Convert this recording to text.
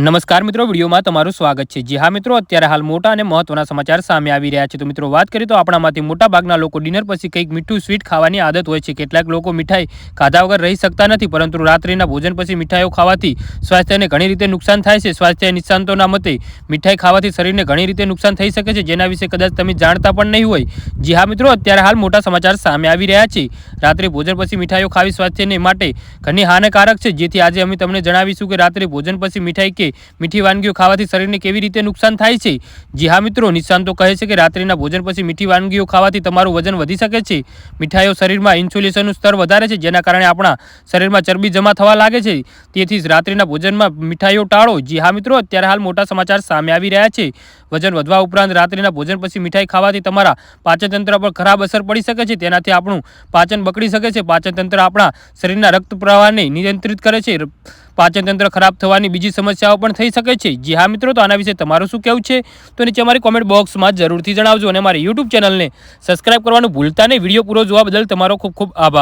નમસ્કાર મિત્રો, વિડીયોમાં તમારું સ્વાગત છે. જી હા મિત્રો, અત્યારે હાલ મોટા અને મહત્વના સમાચાર સામે આવી રહ્યા છે. તો મિત્રો, વાત કરીએ તો આપણામાંથી મોટા ભાગના લોકો ડિનર પછી કંઈક મીઠું, સ્વીટ ખાવાની આદત હોય છે. કેટલાક લોકો મીઠાઈ ખાધા વગર રહી શકતા નથી, પરંતુ રાત્રિના ભોજન પછી મીઠાઈઓ ખાવાથી સ્વાસ્થ્યને ઘણી રીતે નુકસાન થાય છે. સ્વાસ્થ્ય નિષ્ણાંતોના મતે, મીઠાઈ ખાવાથી શરીરને ઘણી રીતે નુકસાન થઈ શકે છે, જેના વિશે કદાચ તમે જાણતા પણ નહીં હોય. જી હા મિત્રો, અત્યારે હાલ મોટા સમાચાર સામે આવી રહ્યા છે. રાત્રે ભોજન પછી મીઠાઈઓ ખાવી સ્વાસ્થ્યને માટે ઘણી હાનિકારક છે. જેથી આજે અમે તમને જણાવીશું કે રાત્રે ભોજન પછી મીઠાઈ કે મીઠી વાનગીઓ ખાવાથી શરીરને કેવી રીતે નુકસાન થાય છે? જી હા મિત્રો નિષ્ણાંતો કહે છે કે રાત્રિના ભોજન પછી મીઠી વાનગીઓ ખાવાથી તમારું વજન વધી શકે છે. મીઠાઈઓ શરીરમાં ઇન્સ્યુલેશનનું સ્તર વધારે છે, જેના કારણે આપણા શરીરમાં ચરબી જમા થવા લાગે છે. તેથી રાત્રિના ભોજનમાં મીઠાઈઓ ટાળો. જી હા મિત્રો, અત્યારે હાલ મોટા સમાચાર સામે આવી રહ્યા છે. વજન વધવા ઉપરાંત રાત્રિના ભોજન પછી મીઠાઈ ખાવાથી તમારા પાચનતંત્ર પર ખરાબ અસર પડી શકે છે. તેનાથી આપણું પાચન બગડી શકે છે. પાચનતંત્ર આપણા શરીરના રક્ત પ્રવાહને નિયંત્રિત કરે છે. પાચનતંત્ર ખરાબ થવાની બીજી સમસ્યાઓ પણ થઈ શકે છે. જી હા મિત્રો, તો આના વિશે તમારું શું કહેવું છે? તો નીચે અમારી કોમેન્ટ બોક્સમાં જરૂરથી જણાવજો અને અમારી યુટ્યુબ ચેનલને સબસ્ક્રાઈબ કરવાનું ભૂલતા નહીં. વીડિયો પૂરો જોવા બદલ તમારો ખૂબ ખૂબ આભાર.